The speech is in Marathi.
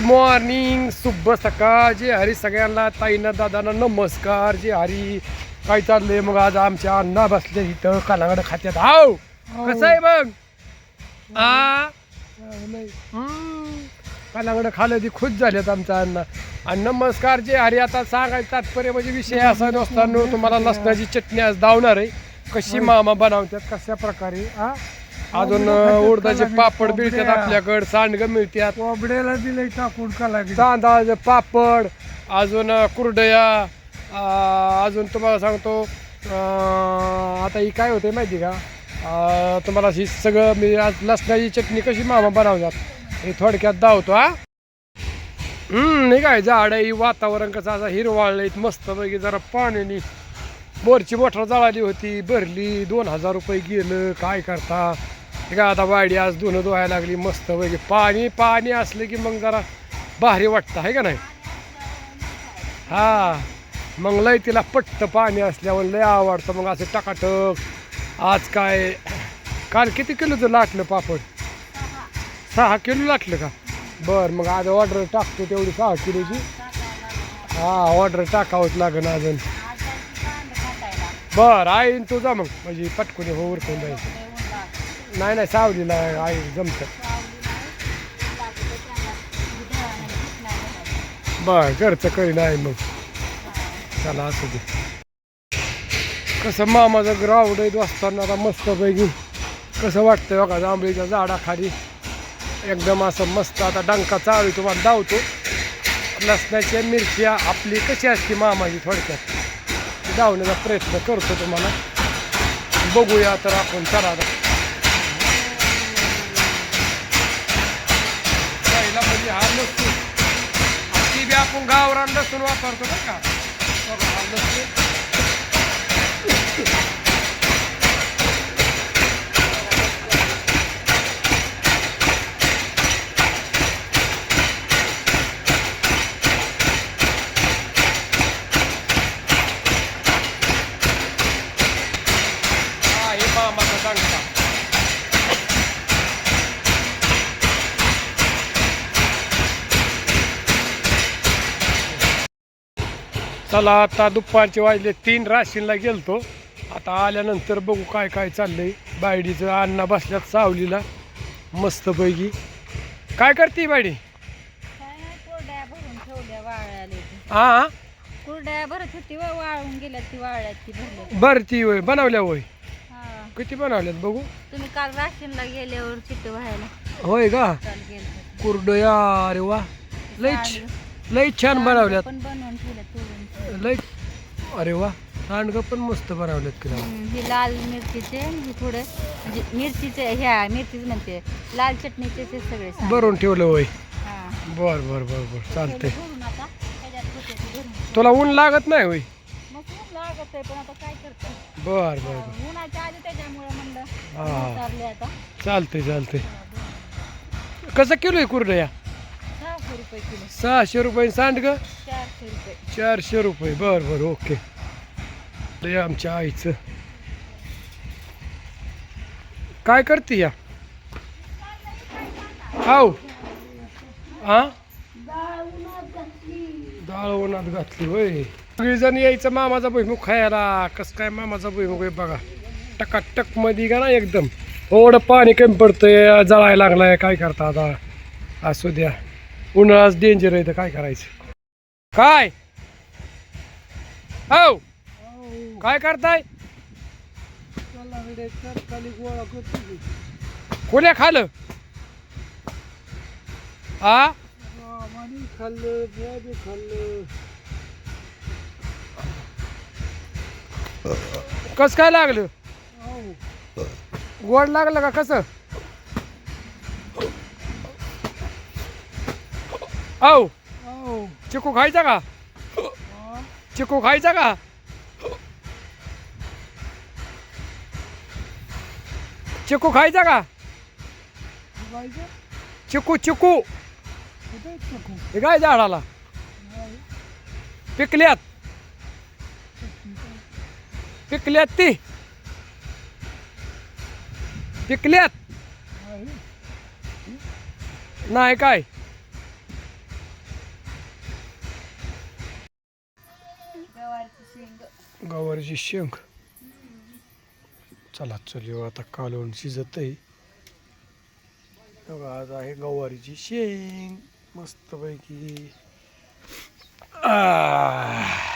मॉर्निंग शुभ सकाळ. जे हरी सगळ्यांना ताईंना दादांना नमस्कार. जे हरी काय चाललंय? मग आज आमच्या अण्णा बसले इथं कालागड खात्यात. हाव! कसं आहे बघ आ? कालागड खाल्लं ती खुश झालेत आमचा अण्णा. आणि नमस्कार जे हरी आता सांगायचं तात्पर्य म्हणजे विषय असा नसताना तुम्हाला लसणाची चटणी आज धावणार आहे. कशी मामा बनवतात कशा प्रकारे हा अजून उडदाचे पापड मिळतात आपल्याकडे सांडगं मिळतात. कोबड्याला दिले टाकून का लागेल तांदळाचे पापड अजून कुरडया अजून तुम्हाला सांगतो आता ही काय होते माहिती का? तुम्हाला ही सगळं मी आज लसणाची चटणी कशी मामा बनवतात हे थोडक्यात दावतो हा. हम्म नाही काय झाड आहे वातावरण कसं असं हिरवाळलं मस्त पैकी जरा पाण्याने बोरची मोटर जळाली होती भरली दोन हजार रुपये गेलं काय करता? हे आता वाडी आज धुणं धुवायला लागली मस्त वगैरे पाणी पाणी असलं की मग जरा भारी वाटतं आहे का नाही? हा. मग लय तिला पट्ट पाणी असल्यावर लय आवडतं मग असं टकाटक. आज काय? काल किती किलोचं लाटलं पापड? सहा किलो लाटलं का? बरं मग आज ऑर्डर टाकतो तेवढी सहा किलोची. हा ऑर्डर टाकावंच लागेल अजून. बरं आईन तुझा मग म्हणजे पटकून हो उरकून जायचं नाही नाही सावलीला आहे जमतं. बर घरचं करी नाही मग. चला असू दे. कसं मामाचं ग्राउंड आहे असताना आता मस्तपैकी कसं वाटतं बघा जांभळीच्या झाडाखाली. एकदम असं मस्त आता डंका चालू तुम्हाला धावतो लसणाच्या मिरच्या आपली कशी असते मामाची थोडक्यात. धावण्याचा प्रयत्न करतो तुम्हाला. बघूया तर आपण चला आता. म्हणजे हा नसतो. ती बी आपण गावरान लसूण वापरतो बरं का. बघा, हा लसूण. हा हे मामाचा डंका चला आता दुपारचे वाजले तीन राशीनला गेलतो. आता आल्यानंतर बघू काय काय चाललंय. बायडीचं अण्णा बसल्यात सावलीला. मस्तपैकी काय करते बायडी? काय नाही, कुरड्या भरून ठेवल्या वाळायला हा कुरड्या भरत होती व वाळून गेल्या ती वाळल्यात ती भरल्या. बरं ती होय बनवल्या होय. हा. किती बनवल्यात बघू. तुम्ही काल राशीनला गेल्यावर चिट्ट व्हायला होय का? काल गेलं कुरडया अरे वा. छ- लय छान बनवल्यात. पण बनवून ठेवल्या तोडून लय अरे वा सांडगं पण मस्त बनवल्यात हम्म, ही लाल मिरचीचे हे थोडे म्हणजे मिरचीचे ह्या मिरचीच म्हणते लाल चटणीचे ते सगळे सांग. भरून ठेवलं होय. हा. बर बर बर बर चालतंय. ठेवले भरून आता त्याच्यात होते ते भरून. तुला ऊन लागत नाही होय? मग ऊन लागत आहे पण आता काय करतो? बर बर बर. उन्हाच्या आधी त्याच्यामुळे म्हणलं हा. उतारले आता. चालतंय चालतंय. कसं किलो आहे कुरडया? सहाशे रुपये किलो. सहाशे रुपये सांडगं चारशे रुपये. चारशे रुपये. बर बर ओके. ते आमच्या आईचं. काय करते या? हाव. हा डाळ उन्हात घातली होय. सगळीजण यायचं मामाचा भुईमुख खायला. कसं काय मामाचा भुईमुख आहे बघा. टकाटकमध्ये का ना एकदम. थोडं पाणी कमी पडतंय जळायला लागलाय. काय करता आता? असू द्या. उन्हाळाच डेंजर आहे तर काय करायचं? काय? हो. काय करताय? कोण्या खालं? आ? खाल्लं खाल्लं कस काय लागलं? गोड लागलं का कसं? औ। चिकू खायचा का. चिकू खायचा का? चिकू खायचा का? चिकू चिकू? हे काय झाडाला. पिकल्यात. पिकल्यात ती. पिकल्यात. नाही काय? गवारीची शेंग. चला चल आता कालवण शिजत आहे बघा, आज आहे गवारीची शेंग. मस्तपैकी. आ.